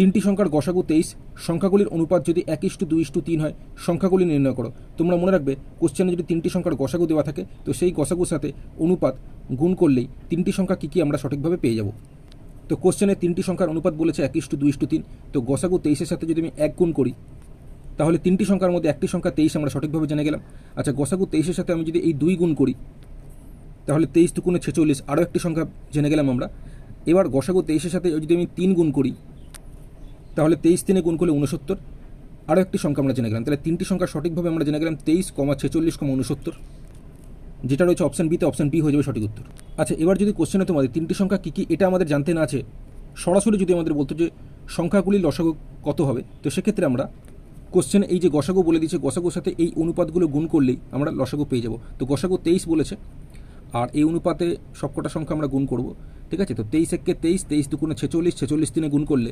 তিনটি সংখ্যার গসাগু তেইশ, সংখ্যাগুলির অনুপাত যদি এক ইস্টু দুই ইস্টু তিন হয়, সংখ্যাগুলি নির্ণয় করো। তোমরা মনে রাখবে কোশ্চেনে যদি তিনটি সংখ্যার গসাগু দেওয়া থাকে, তো সেই গসাগুর সাথে অনুপাত গুণ করলেই তিনটি সংখ্যা কী কী আমরা সঠিকভাবে পেয়ে যাব। তো কোশ্চেনে তিনটি সংখ্যার অনুপাত বলেছে এক ইস্টু দুই ইস্টু তিন, তো গসাগু তেইশের সাথে যদি আমি এক গুণ করি, তাহলে তিনটি সংখ্যার মধ্যে একটি সংখ্যা তেইশ আমরা সঠিকভাবে জেনে গেলাম। আচ্ছা গসাগু তেইশের সাথে আমি যদি এই দুই গুণ করি, তাহলে তেইশ দুগুণে ছেচল্লিশ, আরও একটি সংখ্যা জেনে গেলাম আমরা। এবার গসাগু তেইশের সাথে যদি আমি তিন গুণ করি তাহলে তেইশ তিনে গুণ করলে উনসত্তর আরও একটি সংখ্যা আমরা জেনে গেলাম। তাহলে তিনটি সংখ্যা সঠিকভাবে আমরা জেনে গেলাম তেইশ কমা ছেচল্লিশ কমা উনসত্তর যেটা রয়েছে অপশন বিতে অপশন বি হয়ে যাবে সঠিক উত্তর। আচ্ছা এবার যদি কোশ্চেনে তোমাদের তিনটি সংখ্যা কী কী, এটা আমাদের জানতে না আছে, সরাসরি যদি আমাদের বলতো যে সংখ্যাগুলির লসাগু কত হবে, তো সেক্ষেত্রে আমরা কোশ্চেন এই যে গসাগু বলে দিয়েছে, গসাগুর সাথে এই অনুপাতগুলো গুণ করলেই আমরা লসাগু পেয়ে যাব। তো গসাগু তেইশ বলেছে, আর এই অনুপাতে সবকটা সংখ্যা আমরা গুণ করব, ঠিক আছে? তো তেইশ একে তেইশ তেইশ দুগুণে ছেচল্লিশ ছেচল্লিশ দিনে গুণ করলে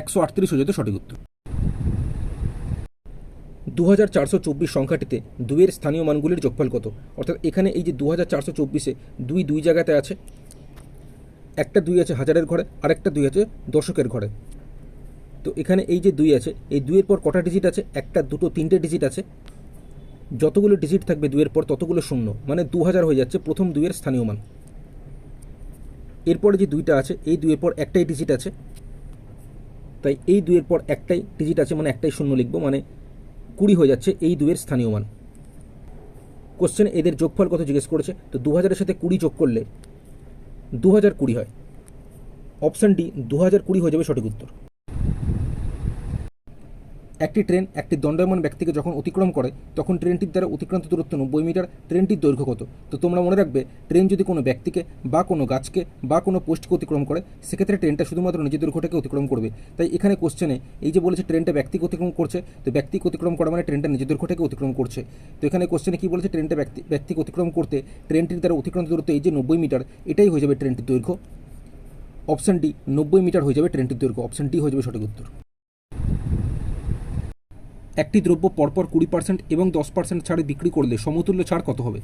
একশো আটত্রিশ হয়ে যেত সঠিক উত্তর। দু হাজার চারশো চব্বিশ সংখ্যাটিতে দুইয়ের স্থানীয় মানগুলির যোগফল কত? অর্থাৎ এখানে এই যে দু হাজার চারশো চব্বিশে দুই দুই জায়গাতে আছে, একটা দুই আছে হাজারের ঘরে, আরেকটা দুই আছে দশকের ঘরে। তো এখানে এই যে দুই আছে, এই দুইয়ের পর কটা ডিজিট আছে? একটা, দুটো, তিনটে ডিজিট আছে। যতগুলো ডিজিট থাকবে দুইয়ের পর ততগুলো শূন্য মানে দু হাজার হয়ে যাচ্ছে প্রথম দুইয়ের স্থানীয় মান। এরপরে যে দুইটা আছে, এই দুইয়ের পর একটাই ডিজিট আছে। তাই এই দুয়ের পর একটাই ডিজিট আছে মানে একটাই শূন্য লিখব মানে কুড়ি হয়ে যাচ্ছে এই দুয়ের স্থানীয় মান। কোশ্চেন এদের যোগফল কথা জিজ্ঞেস করেছে? তো দু হাজারের সাথে কুড়ি যোগ করলে দু হাজার কুড়ি হয়। অপশান ডি দু হাজার কুড়ি হয়ে যাবে সঠিক উত্তর। একটি ট্রেন একটি দণ্ডায়মান ব্যক্তিকে যখন অতিক্রম করে, তখন ট্রেনটির দ্বারা অতিক্রান্ত দূরত্ব নব্বই মিটার, ট্রেনটির দৈর্ঘ্য কত? তো তোমরা মনে রাখবে, ট্রেন যদি কোনো ব্যক্তিকে বা কোনো গাছকে বা কোনো পোস্টকে অতিক্রম করে, সেক্ষেত্রে ট্রেনটা শুধুমাত্র নিজের দৈর্ঘ্যটাকে অতিক্রম করবে। তাই এখানে কোশ্চেনে এই যে বলেছে ট্রেনটা ব্যক্তিকে অতিক্রম করছে, তো ব্যক্তিকে অতিক্রম করা মানে ট্রেনটা নিজের দৈর্ঘ্যটাকে অতিক্রম করছে। তো এখানে কোশ্চেনে কি বলেছে? ট্রেনটা ব্যক্তি, ব্যক্তিকে অতিক্রম করতে ট্রেনটির দ্বারা অতিক্রান্ত দূরত্ব এই যে নব্বই মিটার, এটাই হয়ে যাবে ট্রেনটির দৈর্ঘ্য। অপশান ডি নব্বই মিটার হয়ে যাবে ট্রেনটির দৈর্ঘ্য। অপশান ডি হয়ে যাবে সঠিক উত্তর। একটি দ্রব্য পরপর কুড়ি পার্সেন্ট এবং দশ পার্সেন্ট ছাড়ে বিক্রি করলে সমতুল্য ছাড় কত হবে?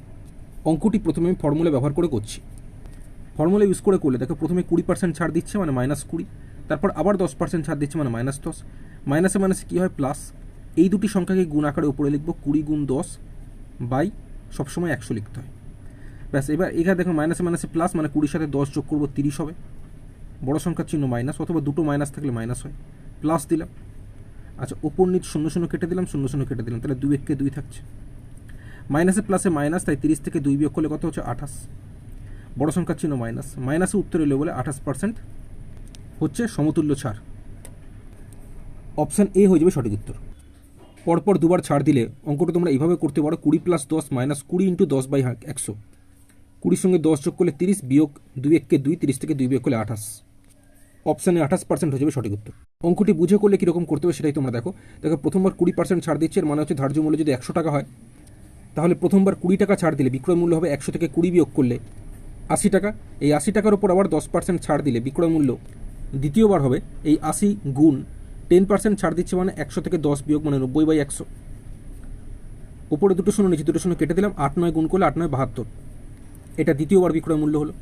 অঙ্কটি প্রথমে আমি ফর্মুলা ব্যবহার করে করছি। ফর্মুলা ইউজ করে করলে দেখো প্রথমে কুড়ি পার্সেন্ট ছাড় দিচ্ছে মানে মাইনাস কুড়ি, তারপর আবার দশ পার্সেন্ট ছাড় দিচ্ছে মানে মাইনাস দশ। মাইনাসে মাইনাসে কী হয়? প্লাস এই দুটি সংখ্যাকে গুণ আকারে উপরে লিখব কুড়ি গুণ দশ বাই সবসময় একশো লিখতে হয়। ব্যাস, এবার এখানে দেখো মাইনাসে মাইনাসে প্লাস মানে কুড়ির সাথে দশ যোগ করব তিরিশ হবে। বড় সংখ্যার চিহ্ন মাইনাস অথবা দুটো মাইনাস থাকলে মাইনাস হয়। প্লাস দিলাম। আচ্ছা ওপর নিচ শূন্য শূন্য কেটে দিলাম, শূন্য শূন্য কেটে দিলাম, তাহলে দুই এককে দুই থাকছে। মাইনাসে প্লাসে মাইনাস, তাই তিরিশ থেকে দুই বিয়োগ করলে কত হচ্ছে? আঠাশ। বড় সংখ্যার চিহ্ন মাইনাস। মাইনাসে উত্তর এলো বলে আঠাশ পার্সেন্ট হচ্ছে সমতুল্য ছাড়। অপশান এ হয়ে যাবে সঠিক উত্তর। পরপর দুবার ছাড় দিলে অঙ্কটা তোমরা এইভাবে করতে পারো, কুড়ি প্লাস দশ মাইনাস কুড়ি ইন্টু দশ বাই একশো। কুড়ির সঙ্গে দশ যোগ করলে তিরিশ বিয়োগ দুই এককে দুই, তিরিশ থেকে দুই বিয়োগ করলে আঠাশ। অপশানে আঠাশ পার্সেন্ট হয়ে যাবে সঠিক উত্তর। অঙ্কটি বুঝে করলে কীরকম করতে হবে সেটাই তোমরা দেখো। দেখো, প্রথমবার কুড়ি পার্সেন্ট ছাড় দিচ্ছে, এর মানে হচ্ছে ধার্য মূল্য যদি একশো টাকা হয়, তাহলে প্রথমবার কুড়ি টাকা ছাড় দিলে বিক্রয় মূল্য হবে একশো থেকে কুড়ি বিয়োগ করলে আশি টাকা। এই আশি টাকার উপর আবার দশ পার্সেন্ট ছাড় দিলে বিক্রয় মূল্য দ্বিতীয়বার হবে, এই আশি গুণ টেন পার্সেন্ট ছাড় দিচ্ছে মানে একশো থেকে দশ বিয়োগ মানে নব্বই বাই একশো। উপরে দুটো শূন্য, নিচে দুটো শূন্য কেটে দিলাম, আট নয় গুণ করলে আট নয় বাহাত্তর। এটা দ্বিতীয়বার বিক্রয় মূল্য হলো।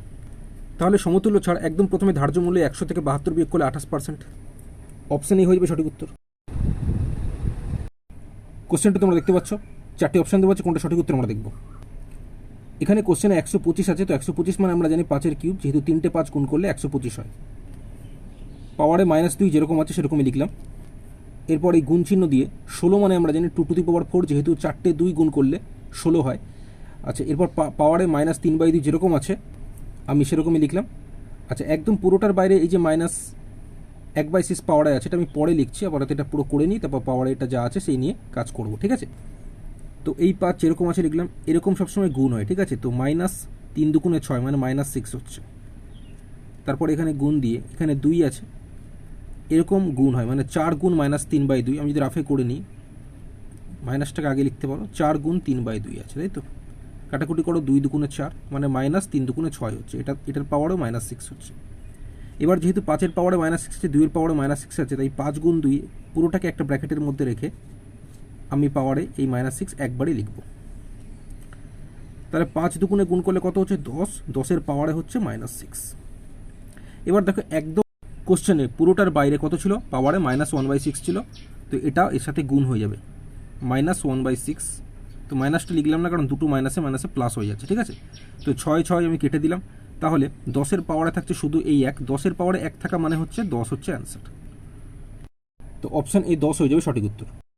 তাহলে সমতুল্য ছাড় একদম প্রথমে ধার্য মূল্যে একশো থেকে বাহাত্তর বিয়োগ করলে আঠাশ পার্সেন্ট অপশান এই হয়ে যাবে সঠিক উত্তর। কোশ্চেনটা তোমরা দেখতে পাচ্ছ। চারটি অপশান দেওয়া আছে, কোনটা সঠিক উত্তর আমরা দেখব। এখানে কোশ্চেনে একশো পঁচিশ আছে, তো একশো পঁচিশ মানে আমরা জানি পাঁচের কিউব যেহেতু তিনটে পাঁচ গুণ করলে একশো পঁচিশ হয়। পাওয়ারে মাইনাস দুই যেরকম আছে, সেরকমই লিখলাম। এরপর এই গুণ চিহ্ন দিয়ে ষোলো মানে আমরা জানি two to the power four যেহেতু চারটে দুই গুণ করলে ষোলো হয়। আচ্ছা এরপর পাওয়ারে মাইনাস তিন বাই দুই যেরকম আছে আমি সেরকমই লিখলাম। আচ্ছা একদম পুরোটার বাইরে এই যে মাইনাস এক বাই সিক্স পাওয়ারে আছে, এটা আমি পরে লিখছি আপাতত এটা পুরো করে নিই, তারপর পাওয়ারে এটা যা আছে সেই নিয়ে কাজ করব, ঠিক আছে? তো এই পাঁচ যেরকম আছে লিখলাম, এরকম সবসময় গুণ হয়, ঠিক আছে? তো মাইনাস তিন দুগুণে ছয় মানে মাইনাস সিক্স হচ্ছে। তারপর এখানে গুণ দিয়ে, এখানে দুই আছে, এরকম গুণ হয় মানে চার গুণ মাইনাস তিন বাই দুই, আমি যদি রাফে করে নিই মাইনাসটাকে আগে লিখতে পারো, চার গুণ তিন বাই দুই আছে, তাই তো? কাটাকুটি করো দুই দুগুণে চার মানে মাইনাস তিন দুগুণে ছয় হচ্ছে। এটা, এটার পাওয়ারও মাইনাস সিক্স হচ্ছে। এবার যেহেতু পাঁচের পাওয়ারে মাইনাস সিক্স আছে, দুইয়ের পাওয়ারে মাইনাস সিক্স আছে, তাই পাঁচ গুণ দুই পুরোটাকে একটা ব্র্যাকেটের মধ্যে রেখে আমি পাওয়ারে এই মাইনাস সিক্স একবারই লিখব। তাহলে পাঁচ দুগুণে গুণ করলে কত হচ্ছে? দশ। দশের পাওয়ারে হচ্ছে মাইনাস সিক্স এবার দেখো একদম কোশ্চেনে পুরোটার বাইরে কত ছিল? পাওয়ারে মাইনাস ওয়ান বাই সিক্স ছিল। তো এটা এর সাথে গুণ হয়ে যাবে। মাইনাস ওয়ান বাই সিক্স তো মাইনাসটা লিখলাম না, কারণ দুটো মাইনাসে মাইনাসে প্লাস হয়ে যাচ্ছে, ঠিক আছে? তো ছয় ছয় আমি কেটে দিলাম। তাহলে দশের পাওয়ারে থাকছে শুধু এই এক, দশের পাওয়ারে এক থাকা মানে হচ্ছে দশ হচ্ছে অ্যান্সার তো অপশান এই দশ হয়ে যাবে সঠিক উত্তর।